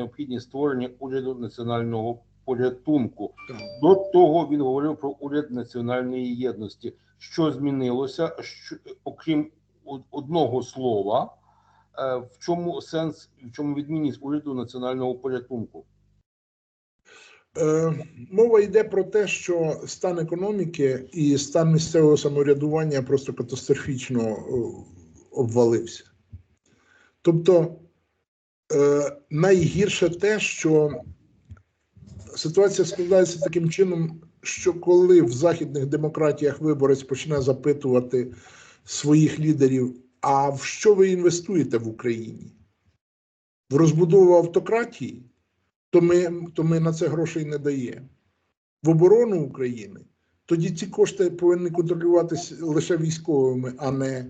необхідність створення уряду національного порятунку. До того він говорив про уряд національної єдності. Що змінилося? Що, окрім одного слова, е, в чому сенс, в чому відмінність уряду національного порятунку? Е, Мова йде про те, що стан економіки і стан місцевого самоврядування просто катастрофічно е, обвалився. Тобто е, найгірше те, що ситуація складається таким чином, що коли в західних демократіях виборець почне запитувати своїх лідерів, а в що ви інвестуєте в Україні? В розбудову автократії? то ми, то ми на це грошей не даємо. В оборону України тоді ці кошти повинні контролюватися лише військовими, а не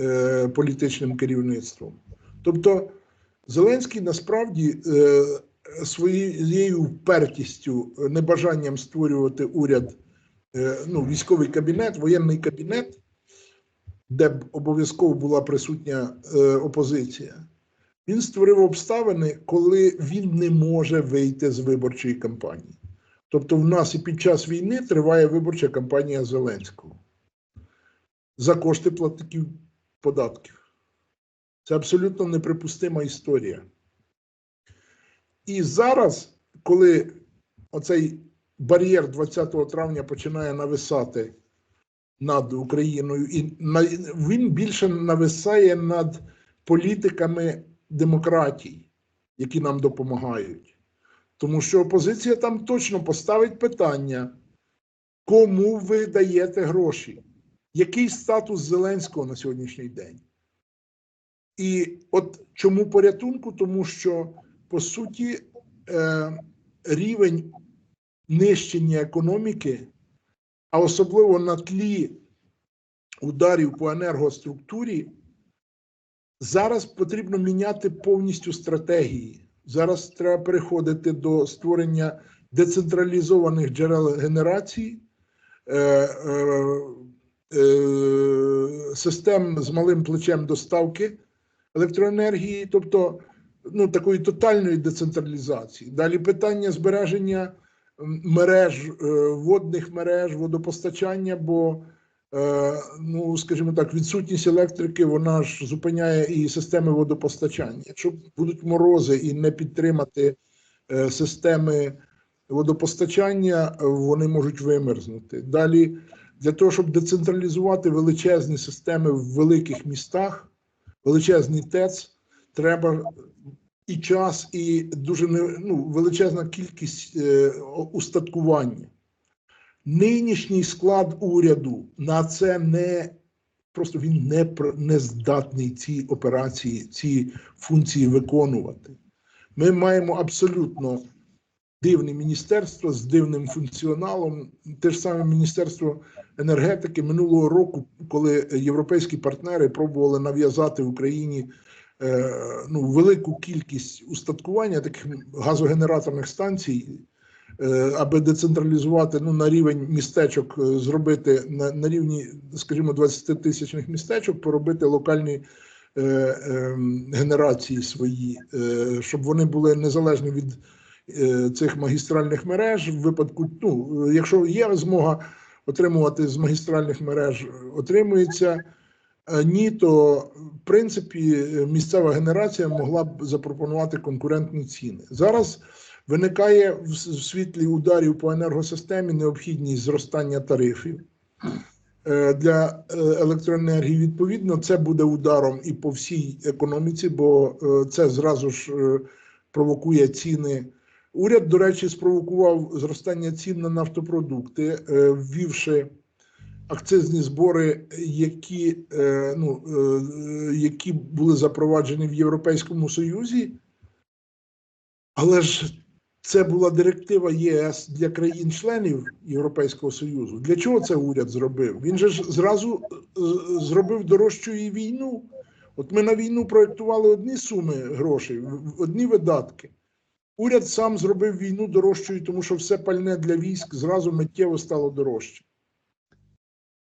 е, політичним керівництвом. Тобто Зеленський насправді е, своєю впертістю, е, небажанням створювати уряд, е, ну, військовий кабінет, воєнний кабінет, де б обов'язково була присутня опозиція. Він створив обставини, коли він не може вийти з виборчої кампанії. Тобто, в нас і під час війни триває виборча кампанія Зеленського за кошти платників податків. Це абсолютно неприпустима історія. І зараз, коли оцей бар'єр 20 травня починає нависати над Україною, і він більше нависає над політиками демократій, які нам допомагають. Тому що опозиція там точно поставить питання, кому ви даєте гроші, який статус Зеленського на сьогоднішній день. І от чому порятунку? Тому що, по суті, е, рівень нищення економіки, а особливо на тлі ударів по енергоструктурі, Зараз потрібно міняти повністю стратегії. Зараз треба переходити до створення децентралізованих джерел генерації, е, е, систем з малим плечем доставки електроенергії, тобто ну, такої тотальної децентралізації. Далі питання збереження мереж, е, водних мереж, водопостачання, бо Е, ну, скажімо так, відсутність електрики, вона ж зупиняє і системи водопостачання. Якщо будуть морози і не підтримати е, системи водопостачання, вони можуть вимерзнути. Далі, для того, щоб децентралізувати величезні системи в великих містах, величезний ТЕЦ, треба і час, і дуже ну, величезна кількість е, устаткування. Нинішній склад уряду на це не просто він не, не здатний ці операції, ці функції виконувати. Ми маємо абсолютно дивне міністерство з дивним функціоналом. Те ж саме Міністерство енергетики минулого року, коли європейські партнери пробували нав'язати Україні е, ну, велику кількість устаткування таких газогенераторних станцій е, аби децентралізувати ну, на рівень містечок, е, зробити на, на рівні, скажімо, 20 тисячних містечок, поробити локальні е, генерації свої, щоб вони були незалежні від цих магістральних мереж. В випадку, ну, е, якщо є змога отримувати з магістральних мереж, отримується. Е, Ні, то в принципі е, місцева генерація могла б запропонувати конкурентні ціни. Зараз виникає в світлі ударів по енергосистемі необхідність зростання тарифів е, для е, електроенергії. Відповідно, це буде ударом і по всій економіці, бо е, це зразу ж е, провокує ціни. Уряд, до речі, спровокував зростання цін на нафтопродукти, е, ввівши акцизні збори, які, е, ну, е, які були запроваджені в Європейському Союзі. Але ж це була директива ЄС для країн-членів Європейського Союзу. Для чого це уряд зробив? Він же ж зразу зробив дорожчу і війну. От ми на війну проєктували одні суми грошей, одні видатки. Уряд сам зробив війну дорожчою, тому що все пальне для військ зразу миттєво стало дорожче.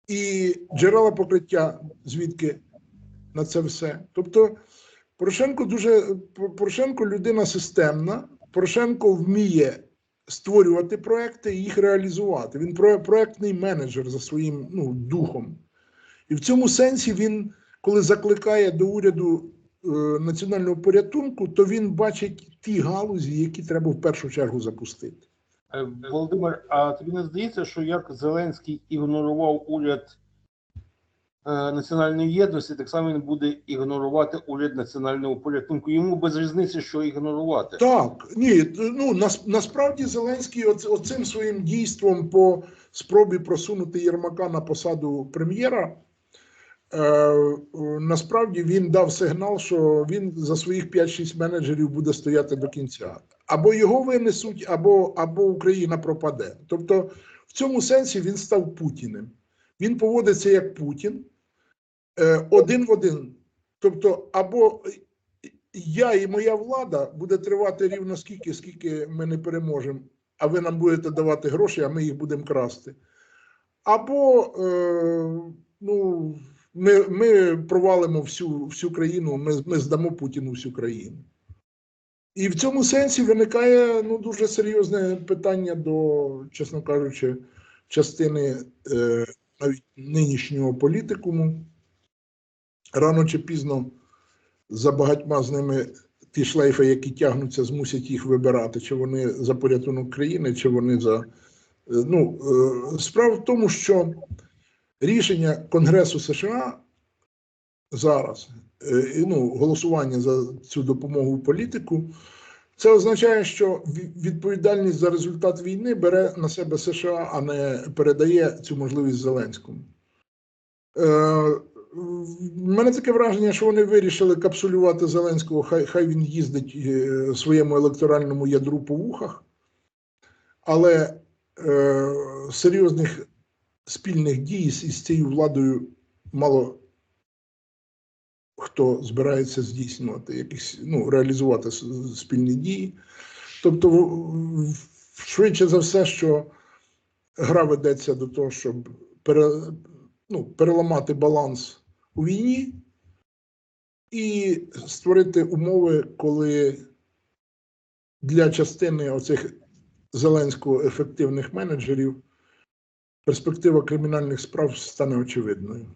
І джерела покриття звідки на це все. Тобто Порошенко дуже Порошенко людина системна. Порошенко вміє створювати проекти і їх реалізувати. Він про- проектний менеджер за своїм ну, духом. І в цьому сенсі він, коли закликає до уряду національного порятунку, то він бачить ті галузі, які треба в першу чергу запустити. Е, Володимир, а тобі не здається, що як Зеленський ігнорував уряд е, національної єдності, так само він буде ігнорувати уряд національного порятунку. Йому без різниці, що ігнорувати. Так, ні, ну нас, насправді Зеленський оц, оцим своїм дійством по спробі просунути Єрмака на посаду прем'єра. Е, е, насправді він дав сигнал, що він за своїх 5-6 менеджерів буде стояти до кінця. Або його винесуть, або, або Україна пропаде. Тобто, в цьому сенсі він став Путіним. Він поводиться як Путін е, один в один. Тобто, або я і моя влада буде тривати рівно скільки, скільки ми не переможемо, а ви нам будете давати гроші, а ми їх будемо красти. Або е, ну, ми, ми провалимо всю, всю країну, ми, ми здамо Путіну всю країну. І в цьому сенсі виникає ну, дуже серйозне питання до, чесно кажучи, частини е, навіть нинішнього політикуму. Рано чи пізно за багатьма з ними ті шлейфи, які тягнуться, змусять їх вибирати, чи вони за порятунок країни, чи вони за. е, Ну, е, справа в тому, що рішення Конгресу США зараз, е, ну, голосування за цю допомогу в політику, це означає, що відповідальність за результат війни бере на себе США, а не передає цю можливість Зеленському. Е, в мене таке враження, що вони вирішили капсулювати Зеленського, хай, хай він їздить е, своєму електоральному ядру по вухах, але е, серйозних спільних дій із цією владою мало хто збирається здійснювати якісь, ну, реалізувати спільні дії. Тобто, швидше за все, що гра ведеться до того, щоб пере, ну, переламати баланс у війні і створити умови, коли для частини оцих Зеленського ефективних менеджерів перспектива кримінальних справ стане очевидною.